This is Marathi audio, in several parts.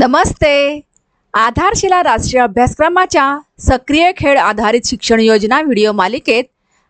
नमस्ते. आधारशिला राष्ट्रीय अभ्यासक्रमाच्या सक्रिय खेळ आधारित शिक्षण योजना व्हिडिओ मालिकेत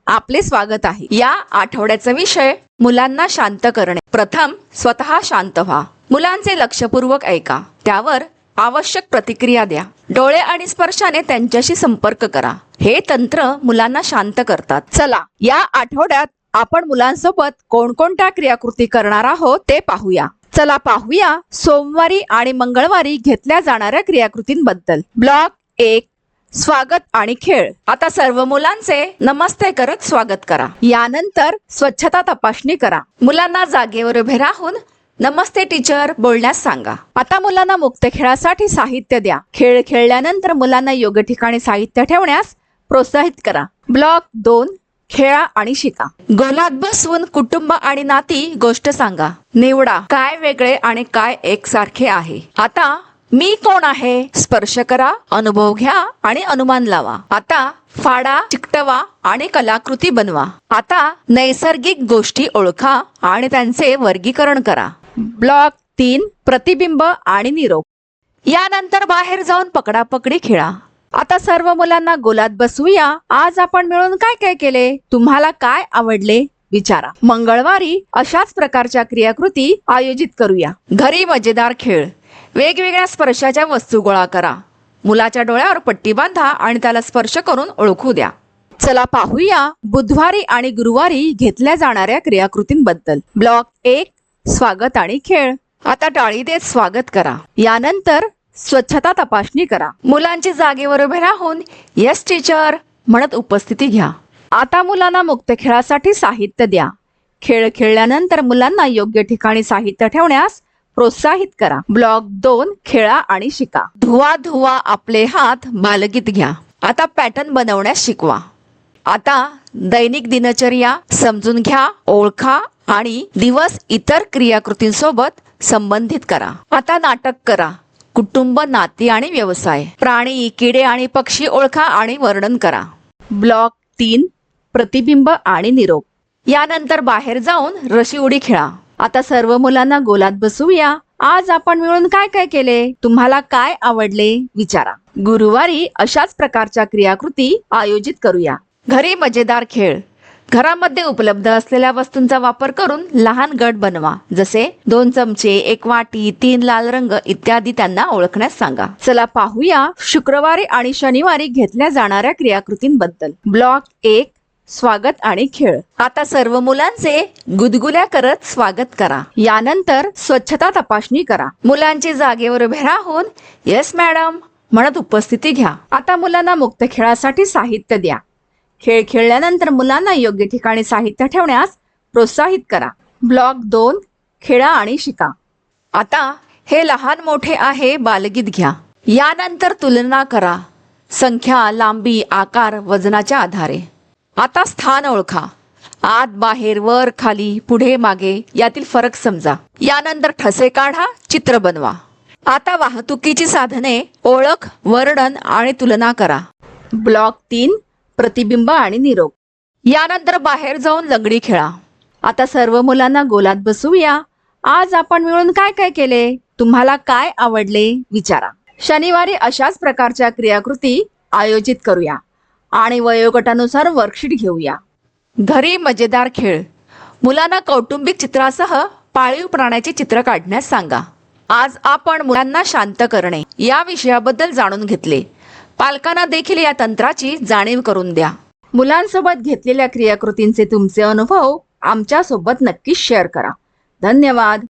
आपले स्वागत आहे. या आठवड्याचा विषय मुलांना शांत करणे. प्रथम स्वतः शांत व्हा. मुलांचे लक्षपूर्वक ऐका. त्यावर आवश्यक प्रतिक्रिया द्या. डोळे आणि स्पर्शाने त्यांच्याशी संपर्क करा. हे तंत्र मुलांना शांत करतात. चला या आठवड्यात आपण मुलांसोबत कोणकोणत्या क्रियाकृती करणार आहोत ते पाहूया. चला पाहूया सोमवारी आणि मंगळवारी घेतल्या जाणाऱ्या क्रियाकृतींबद्दल. ब्लॉक एक स्वागत आणि खेळ. आता सर्व मुलांचे नमस्ते करत स्वागत करा. यानंतर स्वच्छता तपासणी करा. मुलांना जागेवर उभे राहून नमस्ते टीचर बोलण्यास सांगा. आता मुलांना मुक्त खेळासाठी साहित्य द्या. खेळ खेळल्यानंतर मुलांना योग्य ठिकाणी साहित्य ठेवण्यास प्रोत्साहित करा. ब्लॉक दोन खेळा आणि शिका. गोलात बसवून कुटुंब आणि नाती गोष्ट सांगा. निवडा. काय वेगळे आणि काय एकसारखे आहे. आता मी कोण आहे? स्पर्श करा अनुभव घ्या आणि अनुमान लावा. आता फाडा चिकटवा आणि कलाकृती बनवा. आता नैसर्गिक गोष्टी ओळखा आणि त्यांचे वर्गीकरण करा. ब्लॉक तीन प्रतिबिंब आणि निरोप. यानंतर बाहेर जाऊन पकडापकडी खेळा. आता सर्व मुलांना गोलात बसूया आज आपण मिळून काय काय केले? तुम्हाला काय आवडले? विचारा. मंगळवारी अशाच प्रकारच्या क्रियाकृती आयोजित करूया. घरी मजेदार खेळ. वेगवेगळ्या स्पर्शाच्या वस्तू गोळा करा. मुलाच्या डोळ्यावर पट्टी बांधा आणि त्याला स्पर्श करून ओळखू द्या. चला पाहूया बुधवारी आणि गुरुवारी घेतल्या जाणाऱ्या क्रियाकृतींबद्दल. ब्लॉक एक स्वागत आणि खेळ. आता टाळी देत स्वागत करा. यानंतर स्वच्छता तपासणी करा. मुलांची जागेवर उभे राहून यस टीचर म्हणत उपस्थिती घ्या. आता मुलांना मुक्त खेळासाठी साहित्य द्या. खेळ खेळल्यानंतर मुलांना योग्य ठिकाणी साहित्य ठेवण्यास प्रोत्साहित करा. ब्लॉक दोन खेळा आणि शिका. धुवा धुवा आपले हात बालगीत घ्या. आता पॅटर्न बनवण्यास शिकवा. आता दैनिक दिनचर्या समजून घ्या ओळखा आणि दिवस इतर क्रियाकृतींसोबत संबंधित करा. आता नाटक करा. कुटुंब नाती आणि व्यवसाय. प्राणी किडे आणि पक्षी ओळखा आणि वर्णन करा. ब्लॉक तीन प्रतिबिंब आणि निरोप. यानंतर बाहेर जाऊन रशी उडी खेळा. आता सर्व मुलांना गोलात बसवूया. आज आपण मिळून काय काय केले? तुम्हाला काय आवडले? विचारा. गुरुवारी अशाच प्रकारच्या क्रियाकृती आयोजित करूया. घरी मजेदार खेळ. घरामध्ये उपलब्ध असलेल्या वस्तूंचा वापर करून लहान गट बनवा. जसे दोन चमचे एक वाटी तीन लाल रंग इत्यादी त्यांना ओळखण्यास सांगा. चला पाहूया शुक्रवारी आणि शनिवारी घेतल्या जाणाऱ्या क्रियाकृतींबद्दल. ब्लॉक एक स्वागत आणि खेळ. आता सर्व मुलांचे गुदगुल्या करत स्वागत करा. यानंतर स्वच्छता तपासणी करा. मुलांची जागेवर उभे राहून येस मॅडम म्हणत उपस्थिती घ्या. आता मुलांना मुक्त खेळासाठी साहित्य द्या. खेळ खेळल्यानंतर मुलांना योग्य ठिकाणी साहित्य ठेवण्यास प्रोत्साहित करा. ब्लॉक दोन खेळा आणि शिका. आता हे लहान मोठे आहे बालगीत घ्या. यानंतर तुलना करा. संख्या लांबी आकार वजनाच्या आधारे. आता स्थान ओळखा. आत बाहेर वर खाली पुढे मागे यातील फरक समजा. यानंतर ठसे काढा चित्र बनवा. आता वाहतुकीची साधने ओळख वर्णन आणि तुलना करा. ब्लॉक तीन प्रतिबिंब आणि निरोप. यानंतर बाहेर जाऊन लंगडी खेळा. आता सर्व मुलांना गोलात बसूया आज आपण मिळून काय काय केले? तुम्हाला काय आवडले? विचारा. शनिवारी अशाच प्रकारच्या क्रियाकृती आयोजित करूया आणि वयोगटानुसार वर्कशीट घेऊया. घरी मजेदार खेळ. मुलांना कौटुंबिक चित्रासह पाळीव प्राण्याचे चित्र काढण्यास सांगा. आज आपण मुलांना शांत करणे या विषयाबद्दल जाणून घेतले. पालकांना देखील या तंत्राची जाणीव करून द्या. मुलांसोबत घेतलेल्या क्रियाकृतींचे तुमचे अनुभव आमच्यासोबत नक्कीच शेअर करा. धन्यवाद.